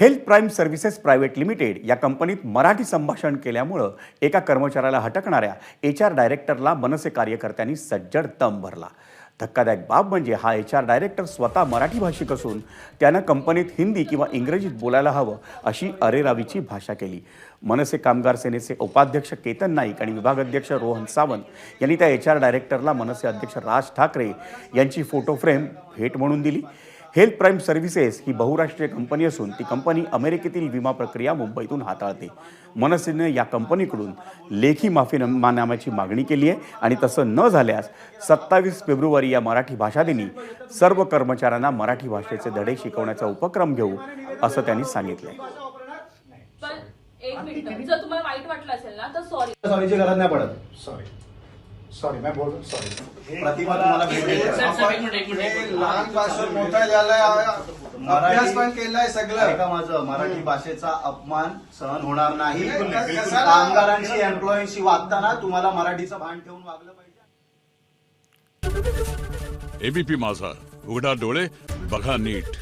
Health prime services private limited या कंपनीत मराठी संभाषण केल्यामुळं एका कर्मचाऱ्याला हटकणाऱ्या एच आर डायरेक्टरला मनसे कार्यकर्त्यांनी सज्जड दम भरला. धक्कादायक बाब म्हणजे हा एच आर डायरेक्टर स्वतः मराठी भाषिक असून त्यानं कंपनीत हिंदी किंवा इंग्रजीत बोलायला हवं अशी अरेरावीची भाषा केली. मनसे कामगार सेनेचे उपाध्यक्ष केतन नाईक आणि विभागाध्यक्ष रोहन सावंत यांनी त्या एच आर डायरेक्टरला मनसे अध्यक्ष राज ठाकरे यांची फोटो फ्रेम भेट म्हणून दिली. हेल्थ प्राईम सर्व्हिसेस ही बहुराष्ट्रीय कंपनी असून ती कंपनी अमेरिकेतील विमा प्रक्रिया मुंबईतून हाताळते. मनसेनं या कंपनीकडून लेखी माफीनाम्याची मागणी केली आहे आणि तसं न झाल्यास सत्तावीस फेब्रुवारी या मराठी भाषा दिनी सर्व कर्मचाऱ्यांना मराठी भाषेचे धडे शिकवण्याचा उपक्रम घेऊ असं त्यांनी सांगितलंय. पण एक मिनिट. जर तुम्हाला वाईट वाटलं असेल ना तर सॉरी सॉरी मैं बोल रहा हूँ सॉरी प्रतिभा तुम्हाला भेट देते. हे लहानपासून मोठं झालंय अभ्यास पण केलाय सगळं. ऐका माझं मराठी भाषेचा अपमान सहन होणार नाही. कामगारांशी एम्प्लॉईंशी वागताना तुम्हाला मराठीचं भान ठेवून वागलं पाहिजे. एबीपी माझा. उघडा डोळे बघा नीट.